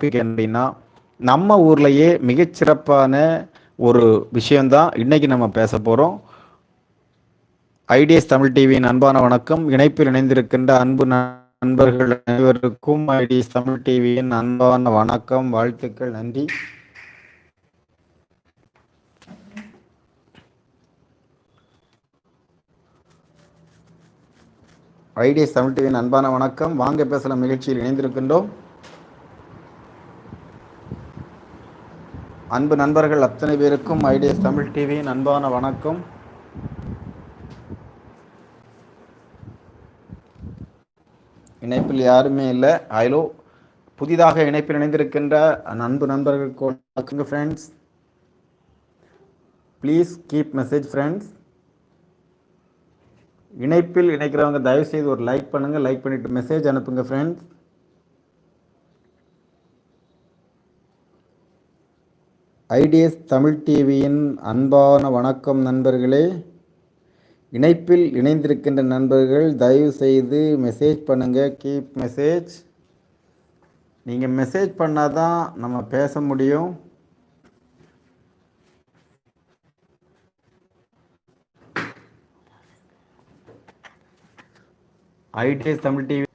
Topic அப்படின்னா நம்ம ஊர்லேயே மிகச்சிறப்பான ஒரு விஷயம்தான் இன்றைக்கி நம்ம பேச போகிறோம் ஐடிஎஸ் தமிழ் டிவியின் அன்பான வணக்கம். இணைப்பில் இணைந்திருக்கின்ற அன்பு நண்பர்கள் அனைவருக்கும் ஐடிஎஸ் தமிழ் டிவியின் அன்பான வணக்கம் வாழ்த்துக்கள் நன்றி. ஐடிஎஸ் தமிழ் டிவியின் அன்பான வணக்கம். வாங்க பேசலாம் நிகழ்ச்சியில் இணைந்திருக்கின்றோம். அன்பு நண்பர்கள் அத்தனை பேருக்கும் ஐடிஎஸ் தமிழ் டிவியின் அன்பான வணக்கம். இணைப்பில் யாருமே இல்லை. ஹலோ. புதிதாக இணைப்பில் இணைந்திருக்கின்ற அன்பு நண்பர்களுக்கு friends please keep message friends இணைப்பில் இணைக்கிறவங்க தயவு செய்து ஒரு லைக் பண்ணுங்கள் லைக் பண்ணிவிட்டு மெசேஜ் அனுப்புங்க ஃப்ரெண்ட்ஸ் ஐடிஎஸ் தமிழ் டிவியின் அன்பான வணக்கம் நண்பர்களே. இணைப்பில் இணைந்திருக்கின்ற நண்பர்கள் தயவு செய்து மெசேஜ் பண்ணுங்கள் கீப் மெசேஜ். நீங்கள் மெசேஜ் பண்ணால் தான் நம்ம பேச முடியும். ஐடிஎஸ் தமிழ் டிவி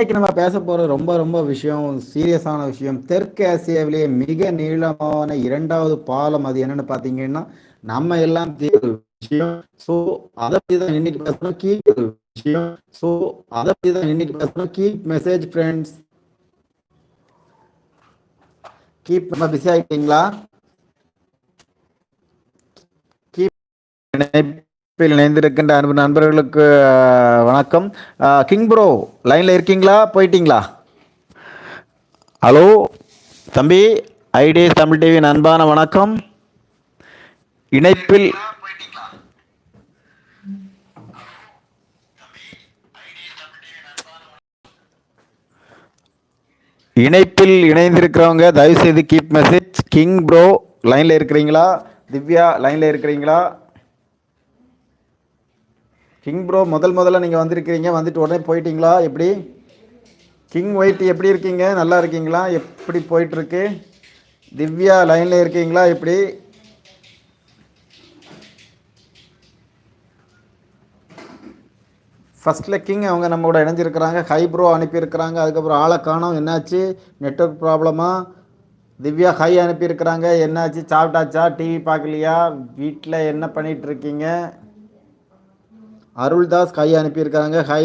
இன்னைக்கு நம்ம பேச போற ரொம்ப ரொம்ப விஷயம் சீரியஸான விஷயம். தெற்கு ஆசியாவிலேயே மிக நீளமான இரண்டாவது பாலம் அது என்னன்னு பாத்தீங்கன்னா நம்ம எல்லாம் விஷயம். ஸோ அதை பத்தி தான் இன்னைக்கு பேசணும். கீப் விஷயம். ஸோ அதை பத்தி தான் இன்னைக்கு பேசணும். கீப் மெசேஜ் ஃப்ரெண்ட்ஸ் கீப் நம்ம பிஸி ஆயிட்டீங்களா? கீப் இப்போ இணைந்திருக்கின்ற அன்பு நண்பர்களுக்கு வணக்கம். கிங் ப்ரோ லைனில் இருக்கீங்களா? போயிட்டீங்களா? ஹலோ? தம்பி ஐடிஎஸ் தமிழ் டிவி அன்பான வணக்கம். இணைப்பில் இணைப்பில் இணைந்திருக்கிறவங்க தயவுசெய்து கீப் மெசேஜ் கிங் ப்ரோ லைனில் இருக்கிறீங்களா? திவ்யா லைனில் இருக்கிறீங்களா? கிங் ப்ரோ முதல் முதல்ல நீங்கள் வந்திருக்கிறீங்க வந்துட்டு உடனே போயிட்டீங்களா? எப்படி? கிங் ஒயிட் எப்படி இருக்கீங்க? நல்லா இருக்கீங்களா? எப்படி போயிட்டுருக்கு? திவ்யா லைனில் இருக்கீங்களா? எப்படி? ஃபஸ்ட்டில் கிங் அவங்க நம்ம கூட இணைஞ்சிருக்கிறாங்க. ஹை ப்ரோ அனுப்பியிருக்கிறாங்க. அதுக்கப்புறம் ஆளை காணோம். என்னாச்சு? நெட்ஒர்க் ப்ராப்ளமா திவ்யா ஹை அனுப்பியிருக்கிறாங்க. என்னாச்சு? சாப்பிட்டாச்சா? டிவி பார்க்கலையா? வீட்டில் என்ன பண்ணிகிட்ருக்கீங்க அருள்தாஸ் கை அனுப்பியிருக்காங்க ஹை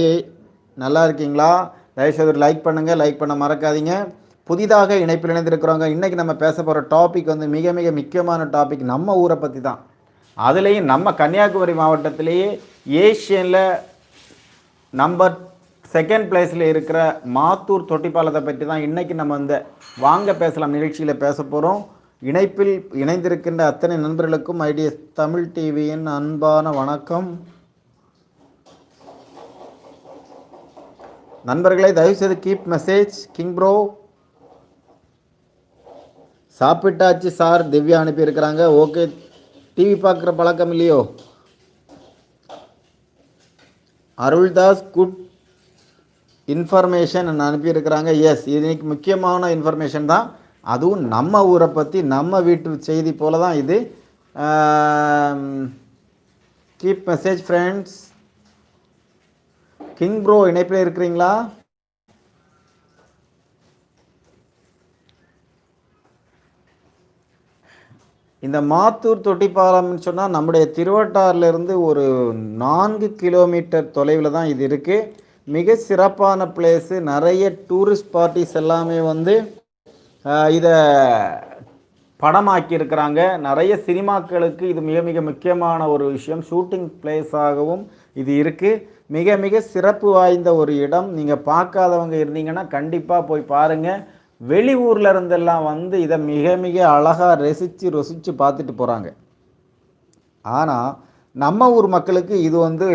நல்லா இருக்கீங்களா? தயவுசெய்து ஒரு லைக் பண்ணுங்கள் லைக் பண்ண மறக்காதீங்க. புதிதாக இணைப்பில் இணைந்திருக்கிறவங்க இன்றைக்கி நம்ம பேச போகிற டாபிக் வந்து மிக மிக முக்கியமான டாபிக் நம்ம ஊரை பற்றி தான் அதுலேயும் நம்ம கன்னியாகுமரி மாவட்டத்திலேயே ஏஷியனில் நம்பர் செகண்ட் பிளேஸில் இருக்கிற மாத்தூர் தொட்டிப்பாலத்தை பற்றி தான் இன்றைக்கி நம்ம இந்த வாங்க பேசலாம் நிகழ்ச்சியில் பேச போகிறோம் இணைப்பில் இணைந்திருக்கின்ற அத்தனை நண்பர்களுக்கும் ஐடிஎஸ் தமிழ் டிவியின் அன்பான வணக்கம். நண்பர்களை தயவுசெய்து கீப் மெசேஜ் கிங் ப்ரோ சாப்பிட்டாச்சு சார் திவ்யா அனுப்பியிருக்கிறாங்க. ஓகே டிவி பார்க்குற பழக்கம் இல்லையோ? அருள்தாஸ் குட் இன்ஃபர்மேஷன் அனுப்பியிருக்கிறாங்க. எஸ் இது இன்னைக்கு முக்கியமான இன்ஃபர்மேஷன் தான். அதுவும் நம்ம ஊரை பற்றி நம்ம வீட்டு செய்தி போல தான் இது keep message friends king bro இணைப்பில் இருக்கிறீங்களா? இந்த மாத்தூர் தொட்டிப்பாலம்னு சொன்னால் நம்முடைய திருவட்டாறுலேருந்து ஒரு நான்கு கிலோமீட்டர் தொலைவில் தான் இது இருக்குது மிக சிறப்பான பிளேஸு நிறைய டூரிஸ்ட் பார்ட்டிஸ் எல்லாமே வந்து இதை படமாக்கியிருக்கிறாங்க. நிறைய சினிமாக்களுக்கு இது மிக மிக முக்கியமான ஒரு விஷயம். ஷூட்டிங் பிளேஸாகவும் இது இருக்குது மிக மிக சிறப்பு வாய்ந்த ஒரு இடம். நீங்கள் பார்க்காதவங்க இருந்தீங்கன்னா கண்டிப்பாக போய் பாருங்கள் வெளியூர்ல இருந்தெல்லாம் வந்து இதை மிக மிக அழகாக ரசித்து ருசித்து பார்த்துட்டு போகிறாங்க ஆனால் நம்ம ஊர் மக்களுக்கு இது வந்து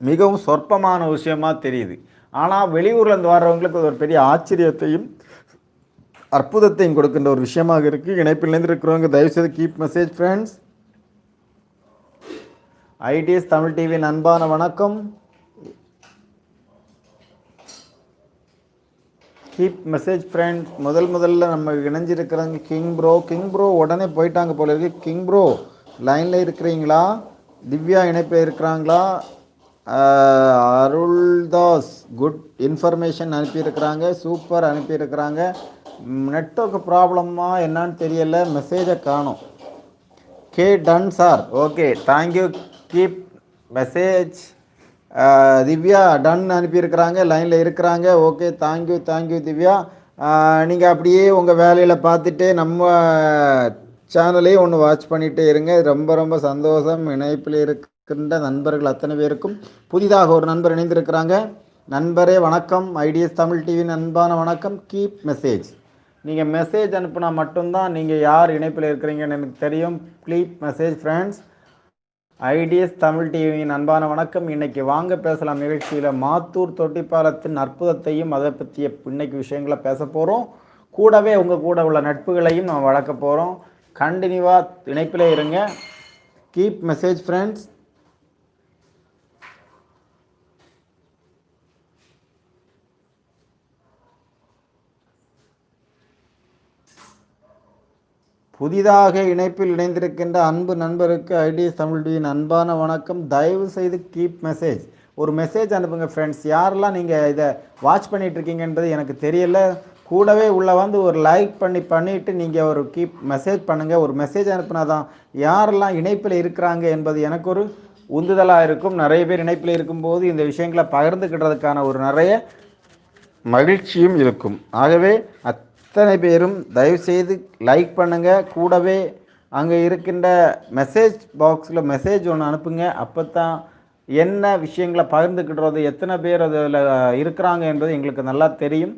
மிகவும் சொற்பமான விஷயமா தெரியுது. ஆனால் வெளியூர்லேருந்து வர்றவங்களுக்கு ஒரு பெரிய ஆச்சரியத்தையும் அற்புதத்தையும் கொடுக்கின்ற ஒரு விஷயமாக இருக்குது இணைப்பிலேருந்து இருக்கிறவங்க தயவுசெய்து keep message friends ITS Tamil TV அன்பான வணக்கம். கீப் மெசேஜ் ஃப்ரெண்ட்ஸ் முதல் முதல்ல நம்ம இணைஞ்சிருக்கிறாங்க கிங் ப்ரோ கிங் ப்ரோ உடனே போயிட்டாங்க போல இருக்கு. கிங் ப்ரோ லைனில் இருக்கிறீங்களா? திவ்யா இணைப்பில் இருக்கிறாங்களா? அருள்தாஸ் குட் இன்ஃபர்மேஷன் அனுப்பியிருக்கிறாங்க. சூப்பர் அனுப்பியிருக்கிறாங்க. நெட்ஒர்க் ப்ராப்ளமா என்னான்னு தெரியல. மெசேஜை காணோம். K done sir okay thank you keep message Divya done அனுப்பியிருக்கிறாங்க லைனில் இருக்கிறாங்க. ஓகே தேங்க்யூ தேங்க்யூ திவ்யா நீங்கள் அப்படியே உங்கள் வேலையில் பார்த்துட்டு நம்ம சேனலையும் ஒன்று வாட்ச் பண்ணிகிட்டே இருங்க. ரொம்ப ரொம்ப சந்தோஷம். இணைப்பில் இருக்கின்ற நண்பர்கள் அத்தனை பேருக்கும். புதிதாக ஒரு நண்பர் இணைந்திருக்கிறாங்க. நண்பரே வணக்கம். ஐடிஎஸ் தமிழ் டிவி அன்பான வணக்கம். கீப் மெசேஜ் நீங்கள் மெசேஜ் அனுப்புனா மட்டும்தான் நீங்கள் யார் இணைப்பில் இருக்கிறீங்கன்னு எனக்கு தெரியும். ப்ளீப் மெசேஜ் ஃப்ரெண்ட்ஸ் ஐடிஎஸ் தமிழ் டிவியின் அன்பான வணக்கம். இன்னைக்கு வாங்க பேசலாம் நிகழ்ச்சியில் மாத்தூர் தொட்டிப்பாலத்தின் அற்புதத்தையும் அதை பற்றிய இன்னைக்கு விஷயங்களை பேச போகிறோம் கூடவே உங்கள் கூட உள்ள நட்புகளையும் நம்ம வளர்க்க போகிறோம் கண்டினியூவாக இணைப்பில் இருங்க. கீப் மெசேஜ் ஃப்ரெண்ட்ஸ் புதிதாக இணைப்பில் இணைந்திருக்கின்ற அன்பு நண்பருக்கு ஐடிஎஸ் தமிழ் டிவியின் அன்பான வணக்கம். தயவு செய்து கீப் மெசேஜ் ஒரு மெசேஜ் அனுப்புங்க ஃப்ரெண்ட்ஸ் யாரெல்லாம் நீங்கள் இதை வாட்ச் பண்ணிட்டு என்பது எனக்கு தெரியல. கூடவே உள்ள வந்து ஒரு லைக் பண்ணி பண்ணிவிட்டு நீங்கள் ஒரு கீப் மெசேஜ் பண்ணுங்கள் ஒரு மெசேஜ் அனுப்புனா தான் யாரெல்லாம் இணைப்பில் இருக்கிறாங்க என்பது எனக்கு ஒரு உந்துதலாக இருக்கும். நிறைய பேர் இணைப்பில் இருக்கும்போது இந்த விஷயங்களை பகிர்ந்துக்கிட்டதுக்கான ஒரு நிறைய மகிழ்ச்சியும் இருக்கும். ஆகவே அத்தனை பேரும் தயவுசெய்து லைக் பண்ணுங்கள் கூடவே அங்கே இருக்கின்ற மெசேஜ் பாக்ஸில் மெசேஜ் ஒன்று அனுப்புங்க. அப்போ தான் என்ன விஷயங்களை பகிர்ந்துக்கிடுறது எத்தனை பேர் அதில் இருக்கிறாங்க என்பது எங்களுக்கு நல்லா தெரியும்.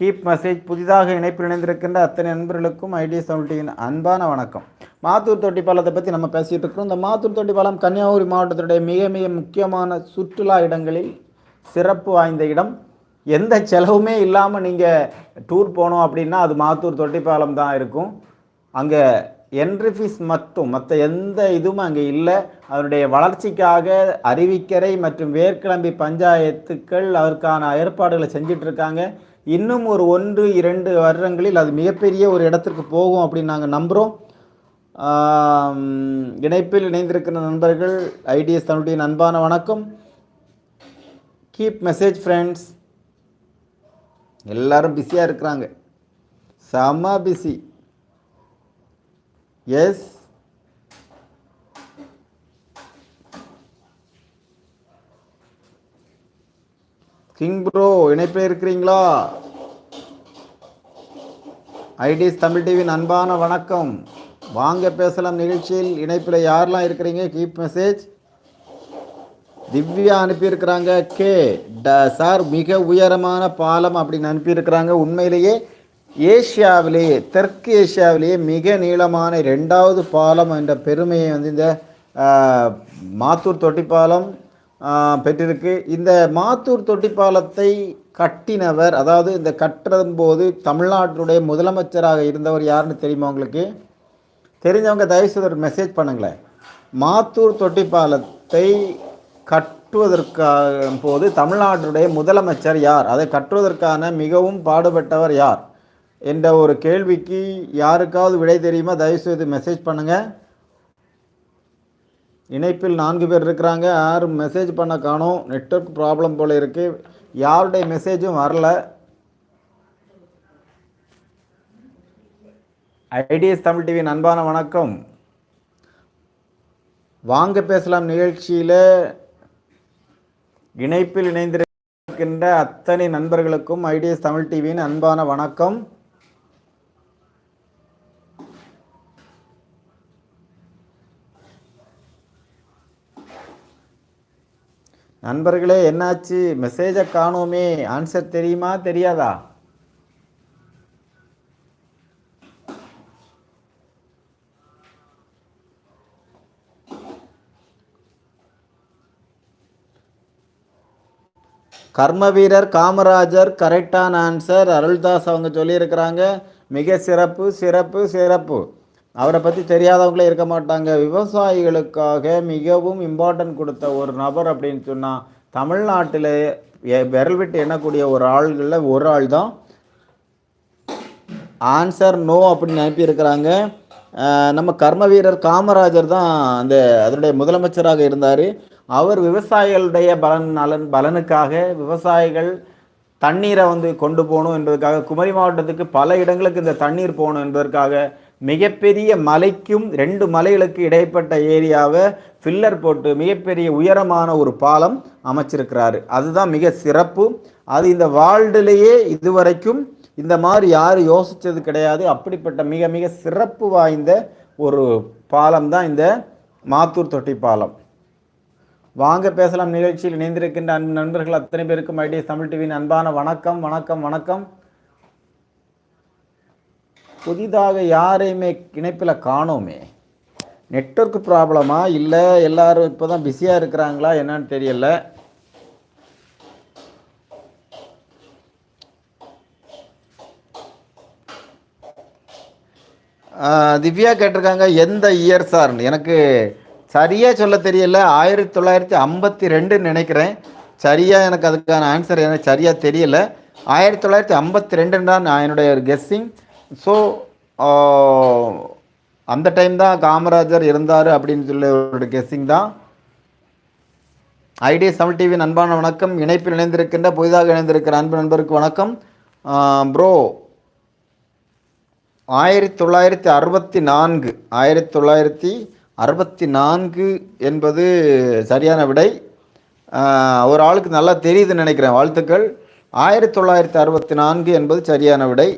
கீப் மெசேஜ் புதிதாக இணைப்பில் இணைந்திருக்கின்ற அத்தனை நண்பர்களுக்கும் ஐடியா தமிழ்டியின் அன்பான வணக்கம். மாத்தூர் தொட்டி பாலத்தை பற்றி நம்ம பேசிகிட்டு இருக்கிறோம். இந்த மாத்தூர் தொட்டி பாலம் கன்னியாகுமரி மாவட்டத்தினுடைய மிக மிக முக்கியமான சுற்றுலா இடங்களில் சிறப்பு வாய்ந்த இடம் எந்த செலவுமே இல்லாமல் நீங்கள் டூர் போனோம் அப்படின்னா அது மாத்தூர் தொட்டிப்பாலம் தான் இருக்கும். அங்கே என்ட்ரி ஃபீஸ் மட்டும் மற்ற எந்த இதுவும் அங்கே இல்லை. அதனுடைய வளர்ச்சிக்காக அருவிக்கரை மற்றும் வேர்க்கிளம்பி பஞ்சாயத்துக்கள் அதற்கான ஏற்பாடுகளை செஞ்சிட்ருக்காங்க இன்னும் ஒரு ஒன்று இரண்டு வருடங்களில் அது மிகப்பெரிய ஒரு இடத்திற்கு போகும் அப்படின்னு நாங்கள் நம்புகிறோம் இணைப்பில் இணைந்திருக்கிற நண்பர்கள் ஐடிஎஸ் தன்னுடைய அன்பான வணக்கம். கீப் மெசேஜ் ஃப்ரெண்ட்ஸ் எல்லாரும் பிஸியாக இருக்கிறாங்க. செம பிஸி எஸ் கிங் ப்ரோ இணைப்பில் இருக்கிறீங்களா? ஐடிஸ் தமிழ் டிவியின் அன்பான வணக்கம். வாங்க பேசலாம் நிகழ்ச்சியில் இணைப்பில் யாரெல்லாம் இருக்கிறீங்க? கீப் மெசேஜ் திவ்யா அனுப்பியிருக்கிறாங்க. கே. ட. சார் மிக உயரமான பாலம் அப்படின்னு அனுப்பியிருக்கிறாங்க. உண்மையிலேயே ஏஷியாவிலேயே தெற்கு ஏஷியாவிலேயே மிக நீளமான ரெண்டாவது பாலம் என்ற பெருமையை வந்து இந்த மாத்தூர் தொட்டிப்பாலம் பெற்றிருக்கு. இந்த மாத்தூர் தொட்டிப்பாலத்தை கட்டினவர் அதாவது இந்த கட்டுறதும் போது தமிழ்நாட்டினுடைய முதலமைச்சராக இருந்தவர் யாருன்னு தெரியுமா உங்களுக்கு? தெரிஞ்சவங்க தயவு செய்து ஒரு மெசேஜ் பண்ணுங்களேன். மாத்தூர் தொட்டிப்பாலத்தை கட்டுவதற்காக போது தமிழ்நாட்டுடைய முதலமைச்சர் யார்? அதை கட்டுவதற்கான மிகவும் பாடுபட்டவர் யார்? என்ற ஒரு கேள்விக்கு யாருக்காவது விடை தெரியுமா? தயவுசெய்து மெசேஜ் பண்ணுங்கள் இணைப்பில் நான்கு பேர் இருக்கிறாங்க. யாரும் மெசேஜ் பண்ண காணோம். நெட்ஒர்க் ப்ராப்ளம் போல இருக்குது யாருடைய மெசேஜும் வரல. ஐடிஎஸ் தமிழ் டிவி அன்பான வணக்கம். வாங்க பேசலாம் நிகழ்ச்சியில். இணைப்பில் இணைந்திருக்கின்ற அத்தனை நண்பர்களுக்கும் ஐடிஎஸ் தமிழ் டிவியின் அன்பான வணக்கம். நண்பர்களே என்னாச்சு? மெசேஜை காணோமே. ஆன்சர் தெரியுமா? தெரியாதா? கர்ம வீரர் காமராஜர் கரெக்டான ஆன்சர் அருள்தாஸ் அவங்க சொல்லியிருக்கிறாங்க. மிக சிறப்பு சிறப்பு சிறப்பு. அவரை பற்றி தெரியாதவங்களே இருக்க மாட்டாங்க. விவசாயிகளுக்காக மிகவும் இம்பார்ட்டன்ட் கொடுத்த ஒரு நபர் அப்படின்னு சொன்னால் தமிழ்நாட்டில் எ- விரல் விட்டு எண்ணக்கூடிய ஒரு ஆள்களில் ஒரு ஆள் தான். ஆன்சர் நோ அப்படின்னு அனுப்பியிருக்கிறாங்க. நம்ம கர்ம வீரர் காமராஜர் தான் அந்த அதனுடைய முதலமைச்சராக இருந்தார். அவர் விவசாயிகளுடைய பலன் நலன் பலனுக்காக விவசாயிகள் தண்ணீரை வந்து கொண்டு போகணும் என்பதற்காக குமரி மாவட்டத்துக்கு பல இடங்களுக்கு இந்த தண்ணீர் போகணும் என்பதற்காக மிகப்பெரிய மலைக்கும் ரெண்டு மலைகளுக்கு இடைப்பட்ட ஏரியாவை ஃபில்லர் போட்டு மிகப்பெரிய உயரமான ஒரு பாலம் அமைச்சிருக்கிறாரு. அதுதான் மிக சிறப்பு. அது இந்த வாழ்டிலேயே இதுவரைக்கும் இந்த மாதிரி யாரும் யோசித்தது கிடையாது. அப்படிப்பட்ட மிக மிக சிறப்பு வாய்ந்த ஒரு பாலம் தான் இந்த மாத்தூர் தொட்டி பாலம். வாங்க பேசலாம் நிகழ்ச்சியில் இணைந்திருக்கின்ற அன்பு நண்பர்கள் அத்தனை பேருக்கும் ஐடிஎஸ் தமிழ் டிவியின் அன்பான வணக்கம் வணக்கம் வணக்கம். புதிதாக யாரையுமே இணைப்பில் காணோமே? நெட்வொர்க் ப்ராப்ளமா? இல்லை எல்லாரும் இப்போ தான் பிஸியாக இருக்கிறாங்களா? என்னன்னு தெரியல. திவ்யா கேட்டிருக்காங்க எந்த இயர் சார் எனக்கு சரியாக சொல்ல தெரியல. ஆயிரத்தி தொள்ளாயிரத்தி ஐம்பத்தி ரெண்டுன்னு நினைக்கிறேன். சரியாக எனக்கு அதுக்கான ஆன்சர் எனக்கு சரியாக தெரியல. ஆயிரத்தி தொள்ளாயிரத்தி ஐம்பத்தி ரெண்டுன்னு தான் நான் என்னுடைய ஒரு கெஸ்ஸிங் ஸோ அந்த டைம் தான் காமராஜர் இருந்தார் அப்படின்னு சொல்லி ஒரு கெஸ்ஸிங் தான். ஐடியா தமிழ் டிவி அன்பான வணக்கம். இணைப்பில் இணைந்திருக்கின்ற புதிதாக இணைந்திருக்கிற அன்பு நண்பருக்கு வணக்கம். ப்ரோ ஆயிரத்தி தொள்ளாயிரத்தி அறுபத்தி நான்கு ஆயிரத்தி தொள்ளாயிரத்தி அறுபத்தி நான்கு என்பது சரியான விடை. ஒரு ஆளுக்கு நல்லா தெரியுதுன்னு நினைக்கிறேன் வாழ்த்துக்கள். ஆயிரத்தி தொள்ளாயிரத்தி அறுபத்தி நான்கு என்பது சரியான விடை.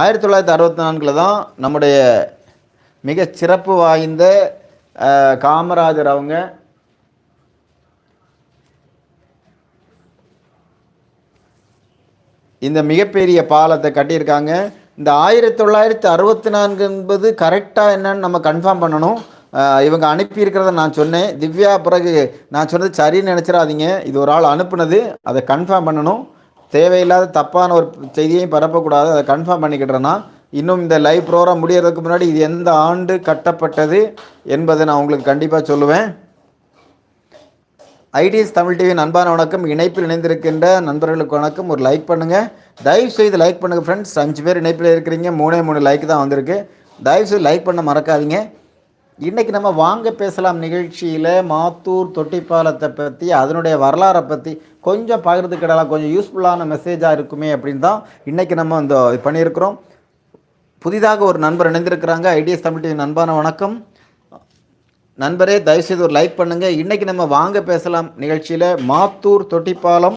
ஆயிரத்தி தொள்ளாயிரத்தி அறுபத்தி நான்கில் தான் நம்முடைய மிக சிறப்பு வாய்ந்த காமராஜர் அவங்க இந்த மிகப்பெரிய பாலத்தை கட்டியிருக்காங்க. இந்த ஆயிரத்தி தொள்ளாயிரத்தி அறுபத்தி நான்கு என்பது கரெக்டாக என்னன்னு நம்ம கன்ஃபார்ம் பண்ணணும். இவங்க அனுப்பியிருக்கிறத நான் சொன்னேன். திவ்யா பிறகு நான் சொன்னது சரின்னு நினச்சிடாதீங்க. இது ஒரு ஆள் அனுப்புனது. அதை கன்ஃபார்ம் பண்ணணும். தேவையில்லாத தப்பான ஒரு செய்தியையும் பரப்பக்கூடாது. அதை கன்ஃபார்ம் பண்ணிக்கிட்டேன்னா இன்னும் இந்த லைவ் ப்ரோக்ராம் முடியறதுக்கு முன்னாடி இது எந்த ஆண்டு கட்டப்பட்டது என்பதை நான் உங்களுக்கு கண்டிப்பாக சொல்லுவேன். ஐடிஎஸ் தமிழ் டிவி அன்பான வணக்கம். இணைப்பில் இணைந்திருக்கின்ற நண்பர்களுக்கு வணக்கம். ஒரு லைக் பண்ணுங்கள் தயவு செய்து லைக் பண்ணுங்கள் ஃப்ரெண்ட்ஸ் அஞ்சு பேர் இணைப்பில் இருக்கிறீங்க. மூணே மூணு லைக் தான் வந்திருக்கு. தயவு செய்து லைக் பண்ண மறக்காதீங்க. இன்றைக்கி நம்ம வாங்க பேசலாம் நிகழ்ச்சியில் மாத்தூர் தொட்டிப்பாலத்தை பற்றி அதனுடைய வரலாறை பற்றி கொஞ்சம் பகிர்ந்துக்கிடலாம் கொஞ்சம் யூஸ்ஃபுல்லான மெசேஜாக இருக்குமே அப்படின்னு தான் இன்றைக்கி நம்ம இந்த இது பண்ணியிருக்கிறோம். புதிதாக ஒரு நண்பர் இணைந்திருக்கிறாங்க. ஐடிஎஸ் தமிழ் டிவி நண்பான வணக்கம். நண்பரே தயவுசெய்து ஒரு லைக் பண்ணுங்கள் இன்றைக்கி நம்ம வாங்க பேசலாம் நிகழ்ச்சியில் மாத்தூர் தொட்டிப்பாலம்